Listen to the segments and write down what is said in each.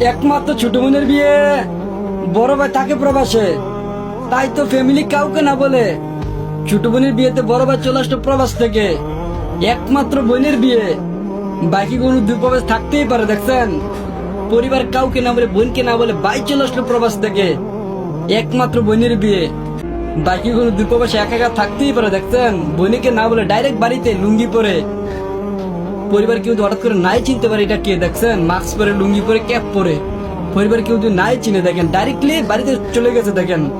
একমাত্র ছোট বোনের বিয়ে। বড় ভাই থাকে প্রবাসে। তাই তো ফ্যামিলি কাউকে না বলে ছোট বোনের বিয়েতে বড় ভাই চলে আসলো প্রবাস থেকে। একমাত্র বোনের বিয়ে। বাকি কোনো দুই প্রবাস থাকতেই পারে, দেখছেন? পরিবার কাউকে না বলে, বোনকে না বলে ভাই চলে আসলো প্রবাস থেকে। একমাত্র বোনের বিয়ে। বাকি কোনো দুই প্রবাস একা একা থাকতেই পারে, দেখছেন? বোনকে না বলে ডাইরেক্ট বাড়িতে লুঙ্গি পরে। পরিবার কেউ হঠাৎ করে নাই চিনতে পারে এটা কে দেখছেন? মাস্ক পরে, লুঙ্গি পরে, ক্যাপ পরে। পরিবার কেউ যদি নাই চিনে, দেখেন ডাইরেক্টলি বাড়িতে চলে গেছে, দেখেন।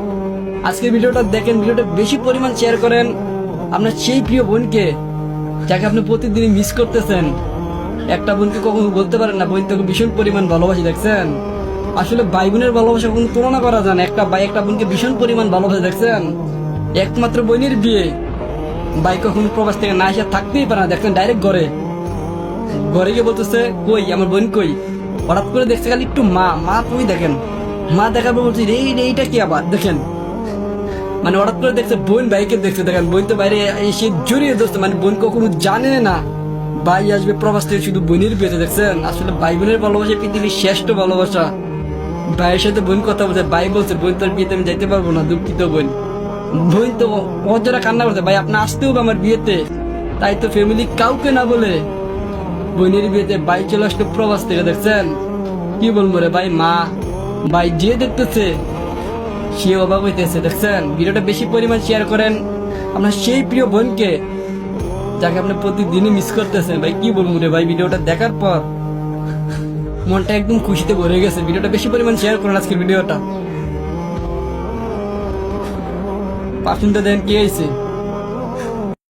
আজকের ভিডিওটা দেখেন, ভিডিওটা বেশি পরিমাণ শেয়ার করেন। আপনার সেই প্রিয় বোনকে, যাকে আপনি প্রতিদিনই মিস করতেছেন। একটা বোনকে কখনো বলতে পারেন না, বোন, তোকে ভীষণ পরিমাণ ভালোবাসি দেখছেন? আসলে ভাই বোনের ভালোবাসা কোনো তুলনা করা যায় না। একটা ভাই, একটা বোনকে ভীষণ পরিমাণ ভালোবাসে, দেখছেন? একমাত্র বোনের বিয়ে। ভাই কখনো প্রবাস থেকে না এসে থাকতেই পারে না, দেখছেন? ডাইরেক্ট ঘরে। ঘরে গিয়ে বলতেছে, কই, আমার বোন কই? হঠাৎ করে দেখছে খালি একটু মা মা তুমি দেখেন। মা দেখার পর বলছি, এই এইটা কি আবার? দেখেন। মানে হঠাৎ করে দেখছে বোন ভাইকে দেখছে, দেখেন, বোন তো বাইরে এসে জড়িয়ে ধরছে মানে বোন কখনো জানে না। ভাই আসবে প্রবাস থেকে শুধু বোনের বিয়েতে, দেখছেন? আসলে ভাই বোনের ভালোবাসা পৃথিবীর শ্রেষ্ঠ ভালোবাসা। ভাইয়ের সাথে বোন কথা বলছে, ভাই বলছে, বোন, তোর বিয়েতে আমি যাইতে পারব না, দুঃখিত বোন। বোন তো অজরা কান্না করছে, ভাই, আপনি আসতে হবে আমার বিয়েতে। তাই তো ফ্যামিলি কাউকে না বলে বোনের বিয়েতে ভাই চলে আসলো প্রবাস থেকে, দেখছেন? কি বলব রে ভাই, মা, ভাই যে দেখতেছে, সে অবাক হইতেছে, দেখছেন? ভিডিওটা বেশি পরিমাণ শেয়ার করেন আপনার সেই প্রিয় বোনকে, যাকে আপনি প্রতিদিনই মিস করতেছেন। ভাই, কি বলব রে ভাই, ভিডিওটা দেখার পর মনটা একদম খুশিতে ভরে গেছে। ভিডিওটা বেশি পরিমাণ শেয়ার করেন আজকের ভিডিওটা। পার্সেন্টটা দেন, কি হয়েছে